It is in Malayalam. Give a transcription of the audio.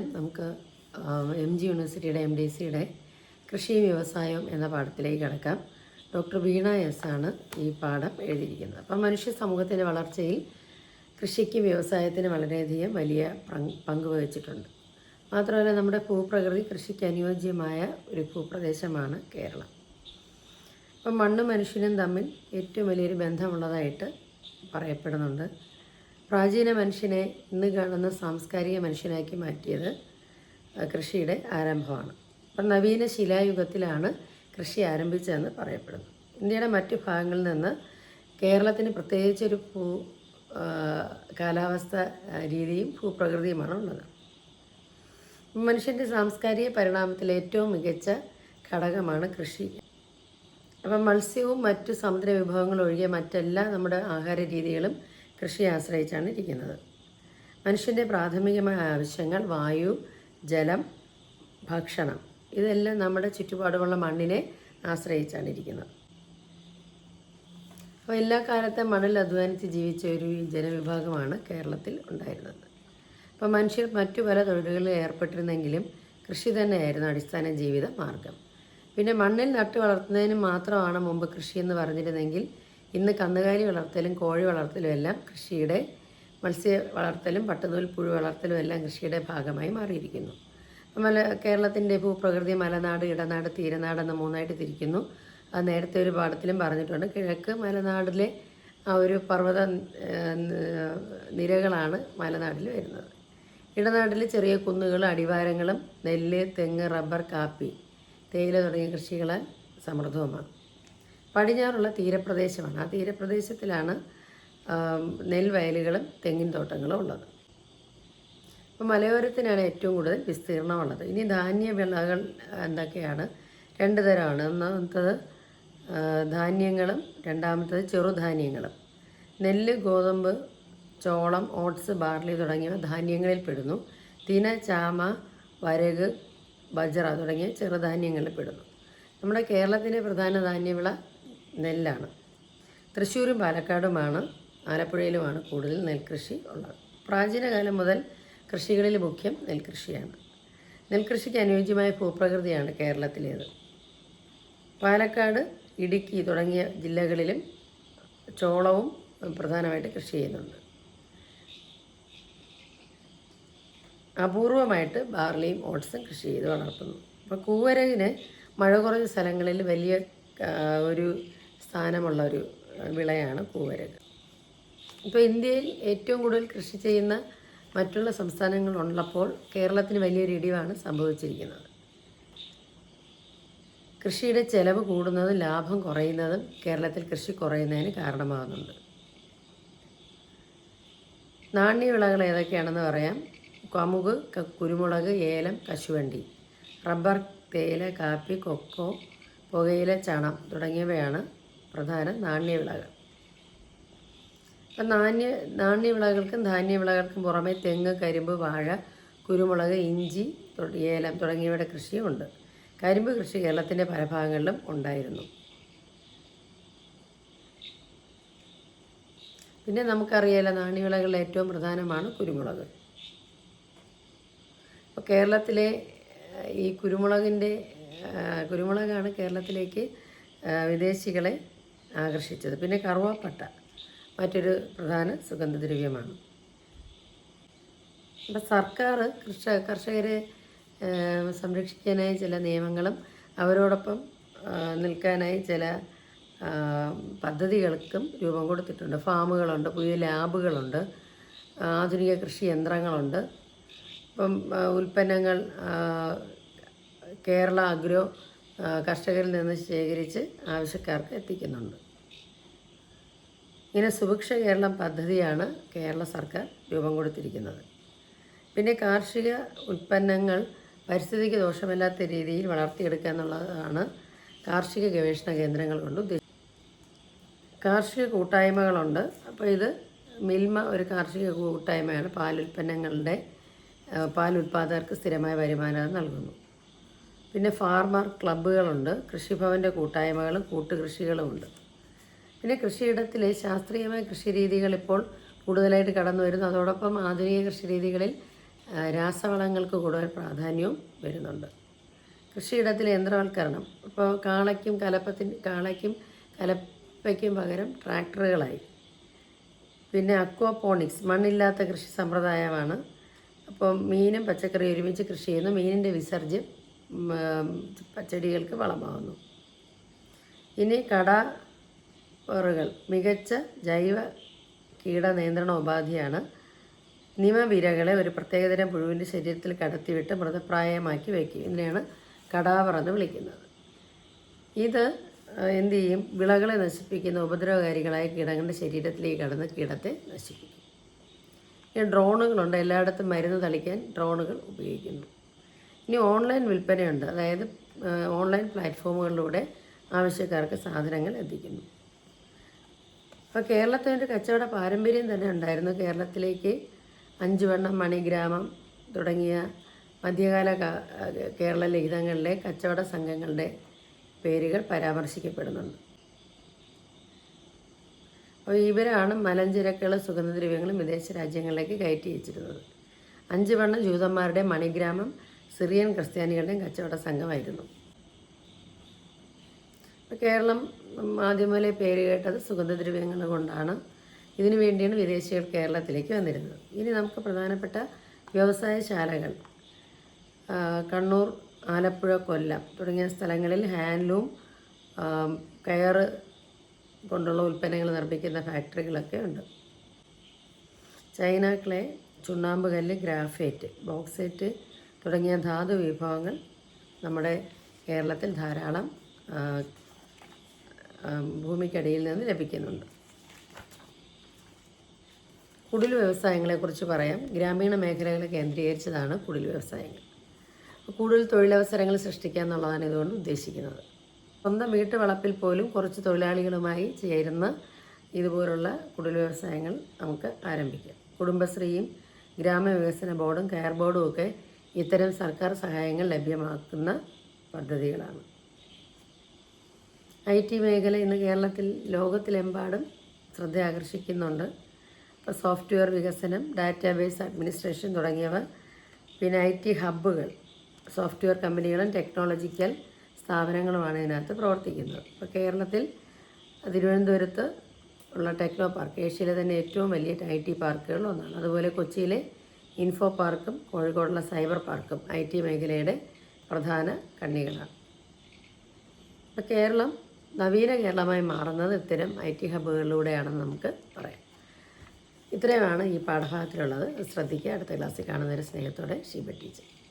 നമുക്ക് എം ജി യൂണിവേഴ്സിറ്റിയുടെ എം ഡി സിയുടെ കൃഷിയും വ്യവസായവും എന്ന പാഠത്തിലേക്ക് കിടക്കാം. ഡോക്ടർ വീണ എസ് ആണ് ഈ പാഠം എഴുതിയിരിക്കുന്നത്. അപ്പം മനുഷ്യ സമൂഹത്തിന്റെ വളർച്ചയിൽ കൃഷിക്കും വ്യവസായത്തിന് വളരെയധികം വലിയ പങ്ക് വഹിച്ചിട്ടുണ്ട്. മാത്രമല്ല നമ്മുടെ ഭൂപ്രകൃതി കൃഷിക്ക് അനുയോജ്യമായ ഒരു ഭൂപ്രദേശമാണ് കേരളം. അപ്പം മണ്ണും മനുഷ്യനും തമ്മിൽ ഏറ്റവും വലിയൊരു ബന്ധമുള്ളതായിട്ട് പറയപ്പെടുന്നുണ്ട്. പ്രാചീന മനുഷ്യനെ ഇന്ന് കാണുന്ന സാംസ്കാരിക മനുഷ്യനാക്കി മാറ്റിയത് കൃഷിയുടെ ആരംഭമാണ്. അപ്പം നവീന ശിലായുഗത്തിലാണ് കൃഷി ആരംഭിച്ചതെന്ന് പറയപ്പെടുന്നു. ഇന്ത്യയുടെ മറ്റു ഭാഗങ്ങളിൽ നിന്ന് കേരളത്തിന് പ്രത്യേകിച്ചൊരു ഭൂ കാലാവസ്ഥ രീതിയും ഭൂപ്രകൃതിയുമാണ് ഉള്ളത്. മനുഷ്യന്റെ സാംസ്കാരിക പരിണാമത്തിൽ ഏറ്റവും മികച്ച ഘടകമാണ് കൃഷി. അപ്പം മത്സ്യവും മറ്റു സമുദ്ര വിഭവങ്ങളും ഒഴികെ മറ്റെല്ലാ നമ്മുടെ ആഹാര രീതികളും കൃഷിയെ ആശ്രയിച്ചാണ് ഇരിക്കുന്നത്. മനുഷ്യന്റെ പ്രാഥമികമായ ആവശ്യങ്ങൾ വായു ജലം ഭക്ഷണം ഇതെല്ലാം നമ്മുടെ ചുറ്റുപാടുമുള്ള മണ്ണിനെ ആശ്രയിച്ചാണ് ഇരിക്കുന്നത്. അപ്പോൾ എല്ലാ കാലത്തെ മണ്ണിൽ അധ്വാനിച്ച് ജീവിച്ച ഒരു ജനവിഭാഗമാണ് കേരളത്തിൽ ഉണ്ടായിരുന്നത്. അപ്പോൾ മനുഷ്യർ മറ്റു പല തൊഴിലുകളിൽ ഏർപ്പെട്ടിരുന്നെങ്കിലും കൃഷി തന്നെയായിരുന്നു അടിസ്ഥാന ജീവിത മാർഗം. പിന്നെ മണ്ണിൽ നട്ടു വളർത്തുന്നതിന് മാത്രമാണ് മുമ്പ് കൃഷി എന്ന് പറഞ്ഞിരുന്നെങ്കിൽ ഇന്ന് കന്നുകാലി വളർത്തലും കോഴി വളർത്തലും എല്ലാം കൃഷിയുടെ മത്സ്യ വളർത്തലും പട്ടുനൂൽ പുഴു വളർത്തലും എല്ലാം കൃഷിയുടെ ഭാഗമായി മാറിയിരിക്കുന്നു. മല കേരളത്തിന്റെ ഭൂപ്രകൃതി മലനാട് ഇടനാട് തീരനാട് എന്ന മൂന്നായിട്ട് തിരിക്കുന്നു. അത് നേരത്തെ ഒരു പാഠത്തിലും പറഞ്ഞിട്ടുണ്ട്. കിഴക്ക് മലനാടിലെ ആ ഒരു പർവത നിരകളാണ് മലനാട്ടിൽ വരുന്നത്. ഇടനാട്ടിൽ ചെറിയ കുന്നുകൾ അടിവാരങ്ങളും നെല്ല് തെങ്ങ് റബ്ബർ കാപ്പി തേയില തുടങ്ങിയ കൃഷികളാൽ സമൃദ്ധവുമാണ്. പടിഞ്ഞാറുള്ള തീരപ്രദേശമാണ്. ആ തീരപ്രദേശത്തിലാണ് നെൽവയലുകളും തെങ്ങിൻ തോട്ടങ്ങളും ഉള്ളത്. അപ്പോൾ മലയോരത്തിനാണ് ഏറ്റവും കൂടുതൽ വിസ്തീർണമുള്ളത് ഇനി ധാന്യ വിളകൾ എന്തൊക്കെയാണ്? രണ്ട് തരമാണ്. ഒന്നാമത്തത് ധാന്യങ്ങളും രണ്ടാമത്തത് ചെറുധാന്യങ്ങളും. നെല്ല് ഗോതമ്പ് ചോളം ഓട്സ് ബാർലി തുടങ്ങിയവ ധാന്യങ്ങളിൽ പെടുന്നു. തിന ചാമ വരക് ബജറ തുടങ്ങിയ ചെറുധാന്യങ്ങളിൽ പെടുന്നു. നമ്മുടെ കേരളത്തിന്റെ പ്രധാന ധാന്യവിള നെല്ലാണ്. തൃശ്ശൂരും പാലക്കാടുമാണ് ആലപ്പുഴയിലുമാണ് കൂടുതൽ നെൽകൃഷി ഉള്ളത്. പ്രാചീന കാലം മുതൽ കൃഷികളിൽ മുഖ്യം നെൽകൃഷിയാണ്. നെൽകൃഷിക്ക് അനുയോജ്യമായ ഭൂപ്രകൃതിയാണ് കേരളത്തിലേത്. പാലക്കാട് ഇടുക്കി തുടങ്ങിയ ജില്ലകളിലും ചോളവും പ്രധാനമായിട്ട് കൃഷി ചെയ്യുന്നുണ്ട്. അപൂർവമായിട്ട് ബാർലിയും ഓട്സും കൃഷി ചെയ്ത് വളർത്തുന്നു. അപ്പോൾ കൂവരകിന് മഴ കുറഞ്ഞ സ്ഥലങ്ങളിൽ വലിയ ഒരു സ്ഥാനമുള്ള ഒരു വിളയാണ് കൂവരക്. ഇപ്പോൾ ഇന്ത്യയിൽ ഏറ്റവും കൂടുതൽ കൃഷി ചെയ്യുന്ന മറ്റുള്ള സംസ്ഥാനങ്ങളുള്ളപ്പോൾ കേരളത്തിന് വലിയൊരു ഇടിവാണ് സംഭവിച്ചിരിക്കുന്നത്. കൃഷിയുടെ ചെലവ് കൂടുന്നതും ലാഭം കുറയുന്നതും കേരളത്തിൽ കൃഷി കുറയുന്നതിന് കാരണമാകുന്നുണ്ട്. നാണ്യവിളകൾ ഏതൊക്കെയാണെന്ന് പറയാം. കമുക് കുരുമുളക് ഏലം കശുവണ്ടി റബ്ബർ തേയില കാപ്പി കൊക്കോ പുകയില ചണം തുടങ്ങിയവയാണ് പ്രധാന നാണ്യവിളകൾ. നാണ്യ നാണ്യവിളകൾക്കും ധാന്യവിളകൾക്കും പുറമെ തെങ്ങ് കരിമ്പ് വാഴ കുരുമുളക് ഇഞ്ചി ഏലം തുടങ്ങിയവയുടെ കൃഷിയുമുണ്ട്. കരിമ്പ് കൃഷി കേരളത്തിന്റെ പല ഭാഗങ്ങളിലും ഉണ്ടായിരുന്നു. പിന്നെ നമുക്കറിയാലോ നാണ്യവിളകളിൽ ഏറ്റവും പ്രധാനമാണ് കുരുമുളക്. അപ്പോൾ കേരളത്തിലെ ഈ കുരുമുളകിന്റെ കുരുമുളകാണ് കേരളത്തിലേക്ക് വിദേശികളെ ആകർഷിച്ചത്. പിന്നെ കറുവാപ്പട്ട മറ്റൊരു പ്രധാന സുഗന്ധദ്രവ്യമാണ്. അപ്പം സർക്കാർ കർഷക കർഷകരെ സംരക്ഷിക്കാനായി ചില നിയമങ്ങളും അവരോടൊപ്പം നിൽക്കാനായി ചില പദ്ധതികൾക്കും രൂപം കൊടുത്തിട്ടുണ്ട്. ഫാമുകളുണ്ട് പുതിയ ലാബുകളുണ്ട് ആധുനിക കൃഷി യന്ത്രങ്ങളുണ്ട്. ഇപ്പം ഉൽപ്പന്നങ്ങൾ കേരള അഗ്രോ കർഷകരിൽ നിന്ന് ശേഖരിച്ച് ആവശ്യക്കാർക്ക് എത്തിക്കുന്നുണ്ട്. ഇങ്ങനെ സുഭിക്ഷ കേരളം പദ്ധതിയാണ് കേരള സർക്കാർ രൂപം കൊടുത്തിരിക്കുന്നത്. പിന്നെ കാർഷിക ഉൽപ്പന്നങ്ങൾ പരിസ്ഥിതിക്ക് ദോഷമില്ലാത്ത രീതിയിൽ വളർത്തിയെടുക്കുക എന്നുള്ളതാണ് കാർഷിക ഗവേഷണ കേന്ദ്രങ്ങൾ കൊണ്ട് കാർഷിക കൂട്ടായ്മകളുണ്ട്. അപ്പോൾ ഇത് മിൽമ ഒരു കാർഷിക കൂട്ടായ്മയാണ്. പാലുൽപ്പന്നങ്ങളുടെ പാലുൽപാദകർക്ക് സ്ഥിരമായ വരുമാനം നൽകുന്നു. പിന്നെ ഫാർമർ ക്ലബ്ബുകളുണ്ട്. കൃഷിഭവന്റെ കൂട്ടായ്മകളും കൂട്ടുകൃഷികളുമുണ്ട് പിന്നെ കൃഷിയിടത്തിൽ ശാസ്ത്രീയമായ കൃഷി രീതികൾ ഇപ്പോൾ കൂടുതലായിട്ട് കടന്നു വരുന്നു. അതോടൊപ്പം ആധുനിക കൃഷി രീതികളിൽ രാസവളങ്ങൾക്ക് കൂടുതൽ പ്രാധാന്യവും വരുന്നുണ്ട്. കൃഷിയിടത്തിലെ യന്ത്രവൽക്കരണം. ഇപ്പോൾ കാളയ്ക്കും കലപ്പത്തിന് കാളയ്ക്കും കലപ്പയ്ക്കും പകരം ട്രാക്ടറുകളായി. പിന്നെ അക്വാപോണിക്സ് മണ്ണില്ലാത്ത കൃഷി സമ്പ്രദായമാണ്. അപ്പോൾ മീനും പച്ചക്കറി ഒരുമിച്ച് കൃഷി ചെയ്യുന്നു. മീനിന്റെ വിസർജ്യം പച്ചടികൾക്ക് വളമാകുന്നു ഇനി കടാറുകൾ മികച്ച ജൈവ കീട നിയന്ത്രണ ഉപാധിയാണ്. നിമവിരകളെ ഒരു പ്രത്യേകതരം പുഴുവിന്റെ ശരീരത്തിൽ കടത്തിവിട്ട് മൃതപ്രായമാക്കി വയ്ക്കും ഇതിനെയാണ് കടാവർ എന്ന് വിളിക്കുന്നത്. ഇത് എന്തു ചെയ്യും? വിളകളെ നശിപ്പിക്കുന്ന ഉപദ്രവകാരികളായ കീടങ്ങളുടെ ശരീരത്തിലേക്ക് കടന്ന് കീടത്തെ നശിപ്പിക്കും. ഇനി ഡ്രോണുകളുണ്ട്. എല്ലായിടത്തും മരുന്ന് തളിക്കാൻ ഡ്രോണുകൾ ഉപയോഗിക്കുന്നു. ഇനി ഓൺലൈൻ വിൽപ്പനയുണ്ട്. അതായത് ഓൺലൈൻ പ്ലാറ്റ്ഫോമുകളിലൂടെ ആവശ്യക്കാർക്ക് സാധനങ്ങൾ എത്തിക്കുന്നു. അപ്പോൾ കേരളത്തിന്റെ കച്ചവട പാരമ്പര്യം തന്നെ ഉണ്ടായിരുന്നു. കേരളത്തിലേക്ക് അഞ്ചുവണ്ണം മണിഗ്രാമം തുടങ്ങിയ മധ്യകാല കേരള ലിഖിതങ്ങളിലെ കച്ചവട സംഘങ്ങളുടെ പേരുകൾ പരാമർശിക്കപ്പെടുന്നുണ്ട്. അപ്പോൾ ഇവരാണ് മലഞ്ചരക്കുകളും സുഗന്ധദ്രവ്യങ്ങളും വിദേശ രാജ്യങ്ങളിലേക്ക് കയറ്റി അയച്ചിരുന്നത് അഞ്ചുവണ്ണം ജൂതന്മാരുടെ മണിഗ്രാമം സിറിയൻ ക്രിസ്ത്യാനികളുടെയും കച്ചവട സംഘമായിരുന്നു. കേരളം ആദ്യമേലെ പേര് കേട്ടത് സുഗന്ധദ്രവ്യങ്ങൾ കൊണ്ടാണ്. ഇതിനു വേണ്ടിയാണ് വിദേശികൾ കേരളത്തിലേക്ക് വന്നിരുന്നത്. ഇനി നമുക്ക് പ്രധാനപ്പെട്ട വ്യവസായശാലകൾ കണ്ണൂർ ആലപ്പുഴ കൊല്ലം തുടങ്ങിയ സ്ഥലങ്ങളിൽ ഹാൻഡ്ലൂം കയർ കൊണ്ടുള്ള ഉൽപ്പന്നങ്ങൾ നിർമ്മിക്കുന്ന ഫാക്ടറികളൊക്കെ ഉണ്ട്. ചൈന ക്ലേ ചുണ്ണാമ്പ് കല്ല് ഗ്രാഫൈറ്റ് ബോക്സൈറ്റ് തുടങ്ങിയ ധാതു വിഭവങ്ങൾ നമ്മുടെ കേരളത്തിൽ ധാരാളം ഭൂമിക്കടിയിൽ നിന്ന് ലഭിക്കുന്നുണ്ട്. കുടിൽ വ്യവസായങ്ങളെക്കുറിച്ച് പറയാം. ഗ്രാമീണ മേഖലകളെ കേന്ദ്രീകരിച്ചതാണ് കുടിൽ വ്യവസായങ്ങൾ. കൂടുതൽ തൊഴിലവസരങ്ങൾ സൃഷ്ടിക്കുക എന്നുള്ളതാണ് ഇതുകൊണ്ട് ഉദ്ദേശിക്കുന്നത്. സ്വന്തം വീട്ടുവളപ്പിൽ പോലും കുറച്ച് തൊഴിലാളികളുമായി ചേരുന്ന ഇതുപോലുള്ള കുടിൽ വ്യവസായങ്ങൾ നമുക്ക് ആരംഭിക്കാം. കുടുംബശ്രീയും ഗ്രാമവികസന ബോർഡും കെയർ ബോർഡും ഒക്കെ ഇത്തരം സർക്കാർ സഹായങ്ങൾ ലഭ്യമാക്കുന്ന പദ്ധതികളാണ്. ഐ ടി മേഖല ഇന്ന് കേരളത്തിൽ ലോകത്തിലെമ്പാടും ശ്രദ്ധ ആകർഷിക്കുന്നുണ്ട് ഇപ്പോൾ സോഫ്റ്റ്വെയർ വികസനം ഡാറ്റാബേസ് അഡ്മിനിസ്ട്രേഷൻ തുടങ്ങിയവ പിന്നെ ഐ ടി ഹബ്ബുകൾ സോഫ്റ്റ്വെയർ കമ്പനികളും ടെക്നോളജിക്കൽ സ്ഥാപനങ്ങളുമാണ് ഇതിനകത്ത് പ്രവർത്തിക്കുന്നത്. ഇപ്പോൾ കേരളത്തിൽ തിരുവനന്തപുരത്ത് ഉള്ള ടെക്നോ പാർക്ക് ഏഷ്യയിലെ തന്നെ ഏറ്റവും വലിയ ഐ ടി പാർക്കുകളിൽ ഒന്നാണ്. അതുപോലെ കൊച്ചിയിലെ ഇൻഫോ പാർക്കും കോഴിക്കോടുള്ള സൈബർ പാർക്കും ഐ ടി മേഖലയുടെ പ്രധാന കണ്ണികളാണ്. ഇപ്പോൾ കേരളം നവീന കേരളമായി മാറുന്നത് ഇത്തരം ഐ ടി ഹബ്ബുകളിലൂടെയാണെന്ന് നമുക്ക് പറയാം. ഇത്രയുമാണ് ഈ പാഠഭാഗത്തിലുള്ളത്. ശ്രദ്ധിക്കുക. അടുത്ത ക്ലാസ്സിൽ കാണുന്നവരെ സ്നേഹത്തോടെ ഷീബ ടീച്ചർ.